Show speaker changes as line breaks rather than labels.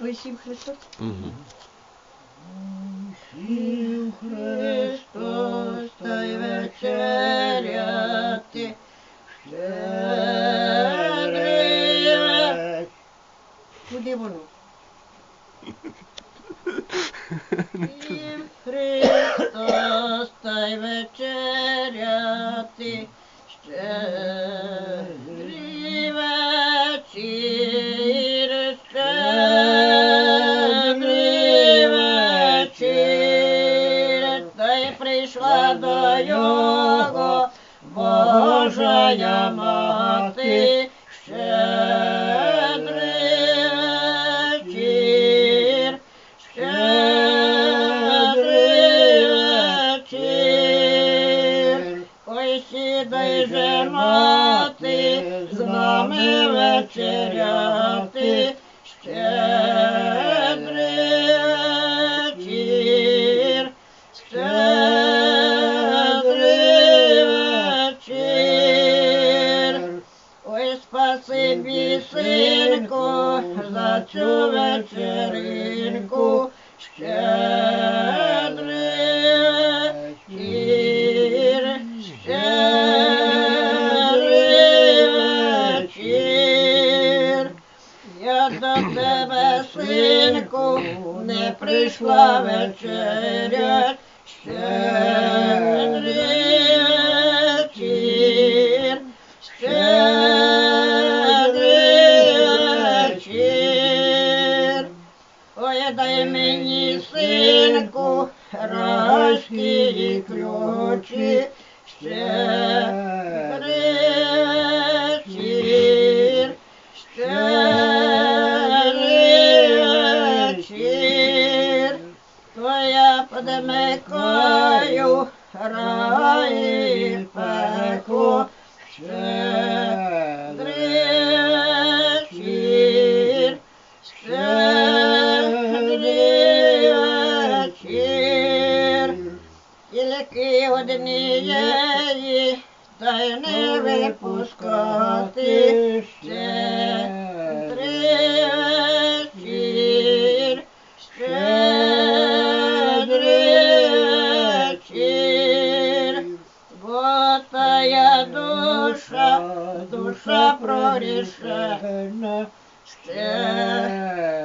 Ой, сім Христос.
Угу.
Сів Христос, та й вечеряти. Щедрий. Куди воно? Сів Христос, та й вечеряти. Щедрий до його Божая мати, щедрий вечір, же, мати, з нами вечеряти, Спасибі, синку, за цю вечеринку, щедрий вечір, щедрий вечір. Я до тебе, синку, не прийшла вечеря, щедрий дай мені, синку, райські ключі, щедрий вечір, щедрий вечір. Твоя подмикаю, рай пекло, щедрий однієї, та й не випускати ще тричі, ще тричі, бо тая душа, душа прорішена ще.